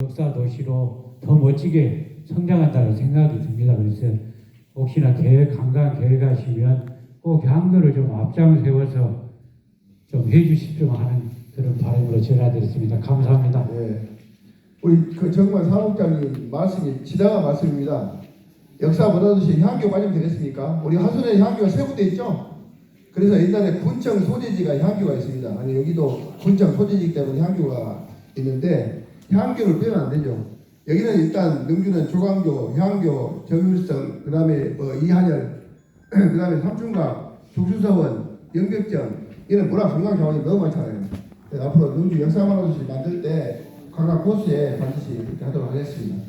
역사 도시로 더 멋지게 성장한다는 생각이 듭니다. 그래서 혹시나 계획, 관광 계획하시면 꼭 향교를 좀 앞장 세워서 좀 해주십시오 하는 그런 바람으로 전화드렸습니다. 감사합니다. 네. 우리 그 정관 사무국장님 말씀이 지당한 말씀입니다. 역사 문화도시 향교 관련 되겠습니까? 우리 하순에 향교가 세 군데 있죠? 그래서 옛날에 군청 소재지가 향교가 있습니다. 아니 여기도 군청 소재지이기 때문에 향교가 있는데 향교를 빼면 안 되죠. 여기는 일단 능주는 조광교, 향교, 정율성, 그 다음에 뭐 이한열, 그 다음에 삼중각, 중수서원, 영벽전 이런 문화 관광 자원이 너무 많잖아요. 앞으로 능주 역사문화도시 만들 때 관광 코스에 반드시 이렇게 하도록 하겠습니다.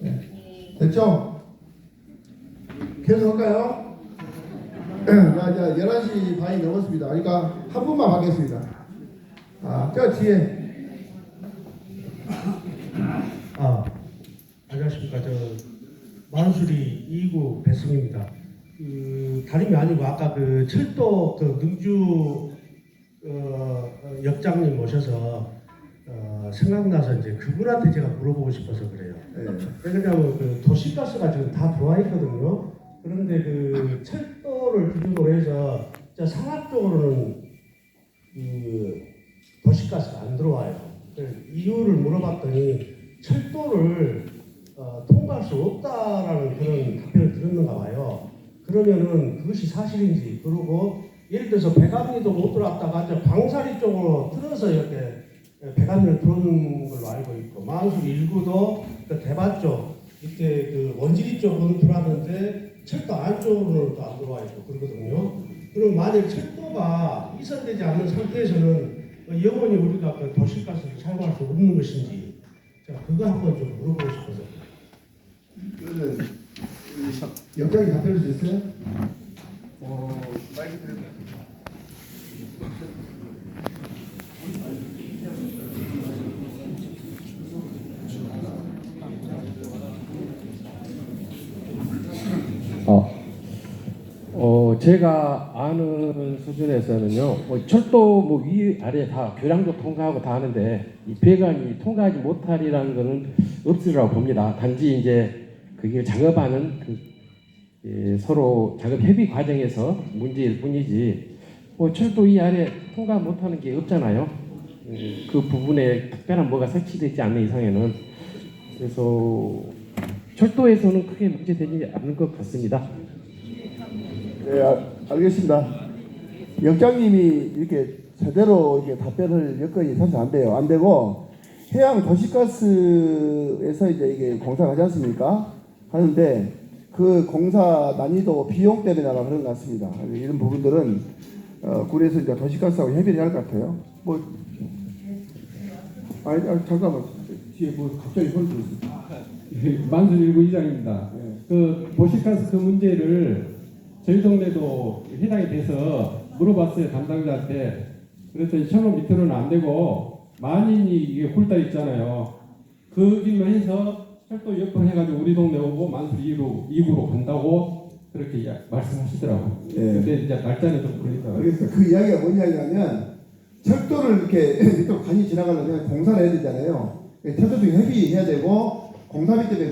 네. 됐죠? 계속 할까요? 자, 이제 11시 반이 넘었습니다. 그러니까 한 분만 받겠습니다. 아, 저 뒤에. 아, 안녕하십니까. 저 만수리 2구 배승입니다. 그 다름이 아니고 아까 그 철도 그 능주 어, 어, 역장님 모셔서 어, 생각나서 이제 그분한테 제가 물어보고 싶어서 그래요. 네. 왜냐하면 그 도시가스가 지금 다 들어와 있거든요. 그런데 그 철도를 기준으로 해서 저 상하 쪽으로는 그 도시가스가 안 들어와요. 그래서 이유를 물어봤더니 철도를 어, 통과할 수 없다라는 그런 답변을 들었는가 봐요. 그러면은 그것이 사실인지 그리고 예를 들어서 배감리도 못 들어왔다가 이제 광사리 쪽으로 들어서 이렇게 배감리를 들어오는 걸로 알고 있고 마은수 일구도 그 대밭 쪽 이렇게 그 원지리 쪽으로는 들어왔는데 철도 안쪽으로는 또 안 들어와 있고 그러거든요. 그럼 만약 철도가 이선되지 않는 상태에서는 영원히 우리가 그 도시가스를 사용할 수 없는 것인지 자 그거 한번 좀 물어보고 싶어서 역장이 답변할 수 있어요? 어, 마이크 드릴까요? 어, 어, 제가 아는 수준에서는요, 뭐 철도 뭐 위, 아래 다 교량도 통과하고 다 하는데, 이 배관이 통과하지 못하리라는 거는 없으리라고 봅니다. 단지 이제 그게 작업하는 그, 예, 서로 작업 협의 과정에서 문제일 뿐이지, 뭐 철도 위 아래 통과 못하는 게 없잖아요. 음, 그 부분에 특별한 뭐가 설치되지 않는 이상에는. 그래서 철도에서는 크게 문제되지 않는 것 같습니다. 네, 아, 알겠습니다. 역장님이 이렇게 제대로 이렇게 답변을 여건이 사실 안 돼요. 안 되고 해양 도시가스에서 이제 이게 공사를 하지 않습니까? 하는데 그 공사 난이도 비용 때문에 아마 그런 것 같습니다. 이런 부분들은 어, 구에서 이제 도시가스하고 협의를 해야 할 것 같아요. 뭐 아니, 아니 잠깐만 뒤에 뭐 갑자기 소리 들었어. 만수 일구 이장입니다. 네. 그 도시가스 그 문제를 저희 동네도 해당이 돼서 물어봤어요 담당자한테. 그랬더니 철로 밑으로는 안 되고 만인이 이게 홀다 있잖아요. 그 길로 해서 철도 옆으로 해가지고 우리 동네 오고 만수 2로 2구로 간다고 그렇게 이야- 말씀하시더라고. 예. 근데 이제 날짜는 좀 걸리더라고요. 알겠습니다. 그 이야기가 뭐냐면 철도를 이렇게 또 간이 지나가려면 공사를 해야 되잖아요. 철도 중에 협의해야 되고 공사비 때문에